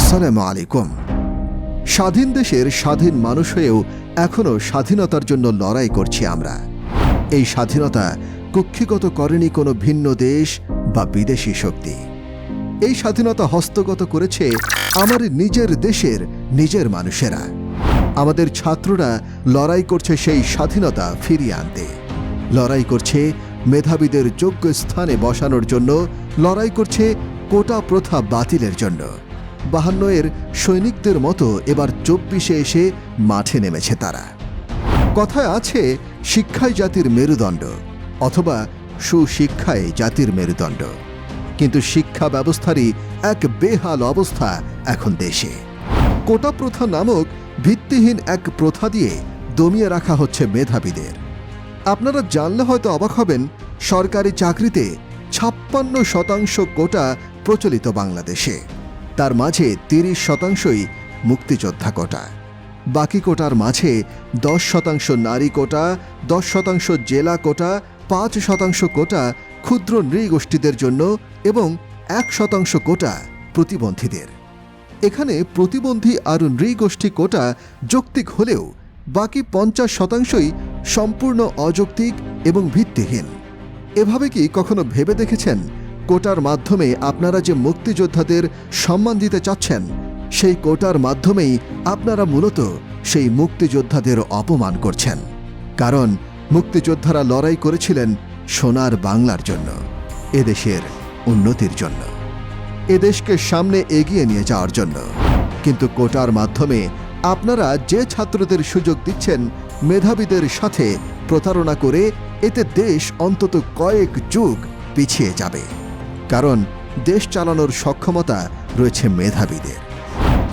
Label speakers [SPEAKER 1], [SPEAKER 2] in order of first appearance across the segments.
[SPEAKER 1] আসসালামু আলাইকুম। স্বাধীন দেশের স্বাধীন মানুষ হয়েও এখনও স্বাধীনতার জন্য লড়াই করছি আমরা। এই স্বাধীনতা কুক্ষিগত করেনি কোনো ভিন্ন দেশ বা বিদেশি শক্তি। এই স্বাধীনতা হস্তগত করেছে আমার নিজের দেশের নিজের মানুষেরা। আমাদের ছাত্ররা লড়াই করছে সেই স্বাধীনতা ফিরিয়ে আনতে। লড়াই করছে মেধাবীদের যোগ্য স্থানে বসানোর জন্য, লড়াই করছে কোটা প্রথা বাতিলের জন্য। বাহান্ন এর সৈনিকদের মতো এবার চব্বিশে এসে মাঠে নেমেছে তারা। কথায় আছে, শিক্ষাই জাতির মেরুদণ্ড, অথবা সুশিক্ষাই জাতির মেরুদণ্ড। কিন্তু শিক্ষা ব্যবস্থারই এক বেহাল অবস্থা এখন দেশে। কোটা প্রথা নামক ভিত্তিহীন এক প্রথা দিয়ে দমিয়ে রাখা হচ্ছে মেধাবীদের। আপনারা জানলে হয়তো অবাক হবেন, সরকারি চাকরিতে ছাপ্পান্ন শতাংশ কোটা প্রচলিত বাংলাদেশে। তার মাঝে তিরিশ শতাংশই মুক্তিযোদ্ধা কোটা। বাকি কোটার মাঝে দশ শতাংশ নারী কোটা, দশ শতাংশ জেলা কোটা, পাঁচ শতাংশ কোটা ক্ষুদ্র নৃগোষ্ঠীদের জন্য এবং এক শতাংশ কোটা প্রতিবন্ধীদের। এখানে প্রতিবন্ধী আর নৃগোষ্ঠী কোটা যৌক্তিক হলেও বাকি পঞ্চাশ শতাংশই সম্পূর্ণ অযৌক্তিক এবং ভিত্তিহীন। এভাবে কি কখনো ভেবে দেখেছেন কোটার মাধ্যমে আপনারা যে মুক্তিযোদ্ধাদের সম্মান দিতে চাচ্ছেন, সেই কোটার মাধ্যমেই আপনারা মূলত সেই মুক্তিযোদ্ধাদের অপমান করছেন। কারণ মুক্তিযোদ্ধারা লড়াই করেছিলেন সোনার বাংলার জন্য, এদেশের উন্নতির জন্য। এদেশকে সামনে এগিয়ে নিয়ে যাওয়ার জন্য। কিন্তু কোটার মাধ্যমে আপনারা যে ছাত্রদের সুযোগ দিচ্ছেন, মেধাবীদের সাথে প্রতারণা করে এতে দেশ অন্তত কয়েক যুগ পিছিয়ে যাবে। কারণ দেশ চালানোর সক্ষমতা রয়েছে মেধাবীদের।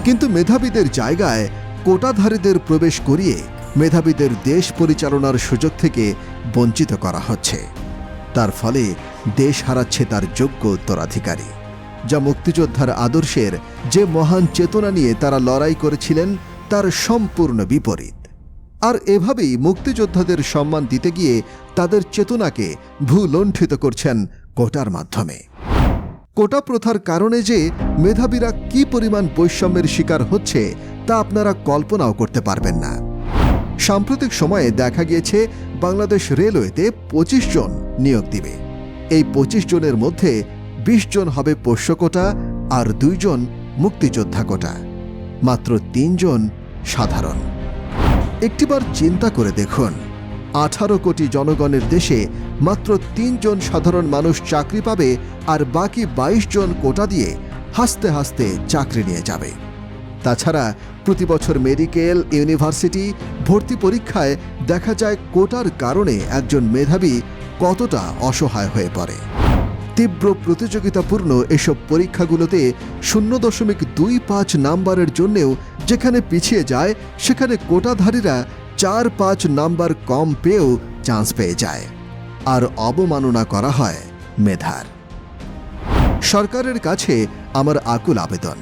[SPEAKER 1] কিন্তু মেধাবীদের জায়গায় কোটাধারীদের প্রবেশ করিয়ে মেধাবীদের দেশ পরিচালনার সুযোগ থেকে বঞ্চিত করা হচ্ছে। তার ফলে দেশ হারাচ্ছে তার যোগ্য উত্তরাধিকারী। যা মুক্তিযোদ্ধার আদর্শের যে মহান চেতনা নিয়ে তারা লড়াই করেছিলেন, তার সম্পূর্ণ বিপরীত। আর এভাবেই মুক্তিযোদ্ধাদের সম্মান দিতে গিয়ে তাদের চেতনাকে ভূলণ্ঠিত করছেন কোটার মাধ্যমে। কোটা প্রথার কারণে যে মেধাবীরা কি পরিমাণ বৈষম্যের শিকার হচ্ছে, তা আপনারা কল্পনাও করতে পারবেন না। সাম্প্রতিক সময়ে দেখা গিয়েছে, বাংলাদেশ রেলওয়েতে পঁচিশ জন নিয়োগ দিবে। এই পঁচিশ জনের মধ্যে বিশ জন হবে পোষ্য কোটা আর দুইজন মুক্তিযোদ্ধা কোটা। মাত্র তিনজন সাধারণ। একটিবার চিন্তা করে দেখুন আঠারো কোটি জনগণের দেশে মাত্র তিনজন সাধারণ মানুষ চাকরি পাবে আর বাকি ২২ জন কোটা দিয়ে হাসতে হাসতে চাকরি নিয়ে যাবে। তাছাড়া প্রতি বছর মেডিকেল, ইউনিভার্সিটি ভর্তি পরীক্ষায় দেখা যায় কোটার কারণে একজন মেধাবী কতটা অসহায় হয়ে পড়ে। তীব্র প্রতিযোগিতাপূর্ণ এসব পরীক্ষাগুলোতে শূন্য দশমিক দুই পাঁচ নাম্বারের জন্যেও যেখানে পিছিয়ে যায়, সেখানে কোটাধারীরা চার পাঁচ নাম্বার কম পেয়েও চান্স পেয়ে যায়। আর অবমাননা করা হয় মেধার। সরকারের কাছে আমার আকুল আবেদন।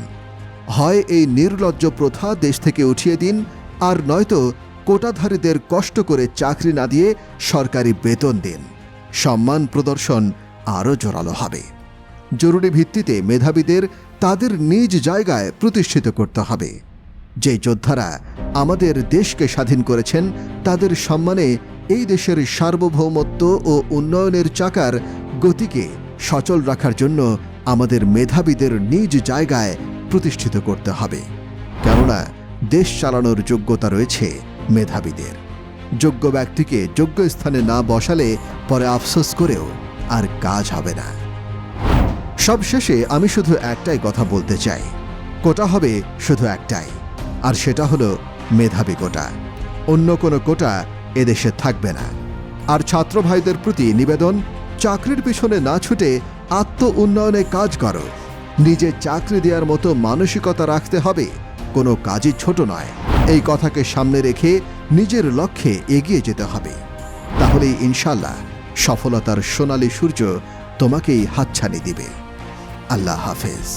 [SPEAKER 1] হয় এই নির্লজ্জ প্রথা দেশ থেকে উঠিয়ে দিন, আর নয়তো কোটাধারীদের কষ্ট করে চাকরি না দিয়ে সরকারি বেতন দিন। সম্মান প্রদর্শন আরও জোরালো হবে। জরুরি ভিত্তিতে মেধাবীদের তাদের নিজ জায়গায় প্রতিষ্ঠিত করতে হবে। যে যোদ্ধারা আমাদের দেশকে স্বাধীন করেছেন, তাদের সম্মানে এই দেশের সার্বভৌমত্ব ও উন্নয়নের চাকার গতিকে সচল রাখার জন্য আমাদের মেধাবীদের নিজ জায়গায় প্রতিষ্ঠিত করতে হবে। কেননা, দেশ চালানোর যোগ্যতা রয়েছে মেধাবীদের। যোগ্য ব্যক্তিকে যোগ্য স্থানে না বসালে পরে আফসোস করেও আর কাজ হবে না। সবশেষে আমি শুধু একটাই কথা বলতে চাই। কোটা হবে শুধু একটাই। আর সেটা হলো মেধাবী কোটা। অন্য কোনো কোটা এদেশে থাকবে না। আর ছাত্র ভাইদের প্রতি নিবেদন, চাকরির পিছনে না ছুটে আত্ম উন্নয়নে কাজ করো। নিজে চাকরি দেওয়ার মতো মানসিকতা রাখতে হবে, কোনো কাজই ছোট নয়। এই কথাকে সামনে রেখে নিজের লক্ষ্যে এগিয়ে যেতে হবে। তাহলেই ইনশাল্লাহ সফলতার সোনালী সূর্য তোমাকেই হাতছানি দিবে। আল্লাহ হাফেজ।